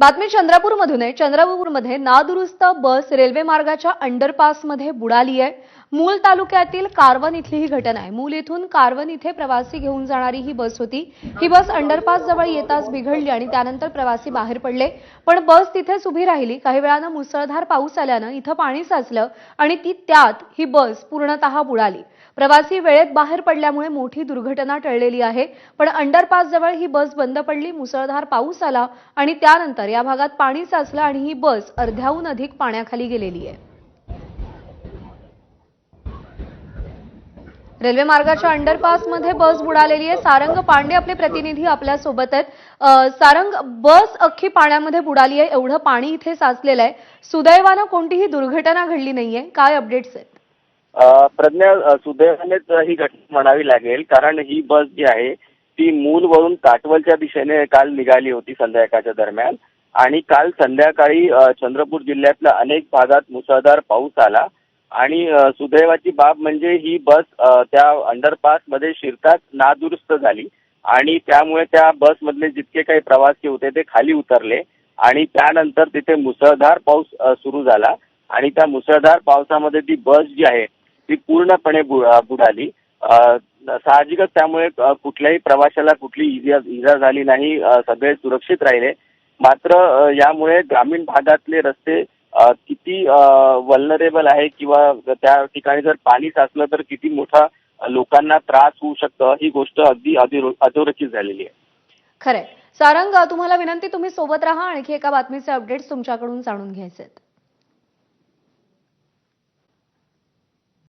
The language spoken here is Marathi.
बातमी चंद्रपूरमधून आहे. चंद्रपूरमध्ये नादुरुस्त बस रेल्वे मार्गाच्या अंडरपासमध्ये बुडाली आहे. मूल तालुक्यातील कारवन इथली ही घटना आहे. मूल इथून कारवन इथे प्रवासी घेऊन जाणारी ही बस होती. ही बस अंडरपास जवळ येताच बिघडली आणि त्यानंतर प्रवासी बाहेर पडले. पण बस तिथेच उभी राहिली. काही वेळानं मुसळधार पाऊस आल्यानं इथं पाणी साचलं आणि ती त्यात ही बस पूर्णतः बुडाली. प्रवासी वेळेत बाहेर पडल्यामुळे मोठी दुर्घटना टळलेली आहे. पण अंडरपास जवळ ही बस बंद पडली मुसळधार पाऊस आला आणि त्यानंतर या भागात पाणी साचलं आणि ही बस अर्ध्याहून अधिक पाण्याखाली गेलेली आहे. रेल्वे मार्गाच्या अंडरपासमध्ये बस बुडालेली आहे. सारंग पांडे आपले प्रतिनिधी आपल्यासोबत आहेत सारंग बस अख्खी पाण्यामध्ये बुडाली आहे. एवढं पाणी इथे साचलेलं आहे. सुदैवानं कोणतीही दुर्घटना घडली नाहीये. काय अपडेट्स आहेत? प्रज्ञा सुदैवानेच ही घटना म्हणावी लागेल. कारण ही बस जी आहे ती मूलवरून काटवलच्या दिशेने काल निघाली होती संध्याकाळच्या दरम्यान. आणि काल संध्याकाळी चंद्रपूर जिल्ह्यातल्या अनेक भागात मुसळधार पाऊस आला. आणि सुदैवाची बाब म्हणजे ही बस त्या त्या अंडरपासमध्ये शिरताच नादुरुस्त झाली. आणि त्यामुळे त्या बसमधले जितके काही प्रवासी होते ते खाली उतरले. आणि त्यानंतर तिथे मुसळधार पाऊस सुरू झाला. आणि त्या मुसळधार पावसामध्ये ती बस जी आहे ती पूर्णपणे बुडाली. साहजिकच त्यामुळे कुठल्याही प्रवाशाला कुठली इजा इजा झाली नाही सगळे सुरक्षित राहिले. मात्र यामुळे ग्रामीण भागातले रस्ते किती वल्नरेबल आहे किंवा त्या ठिकाणी जर पाणी साचलं तर किती मोठा लोकांना त्रास होऊ शकतं ही गोष्ट अगदी अधोरेखित झालेली आहे. खरंय. सारंग तुम्हाला विनंती तुम्ही सोबत राहा. आणखी एका बातमीचे अपडेट्स तुमच्याकडून जाणून घ्यायचे आहेत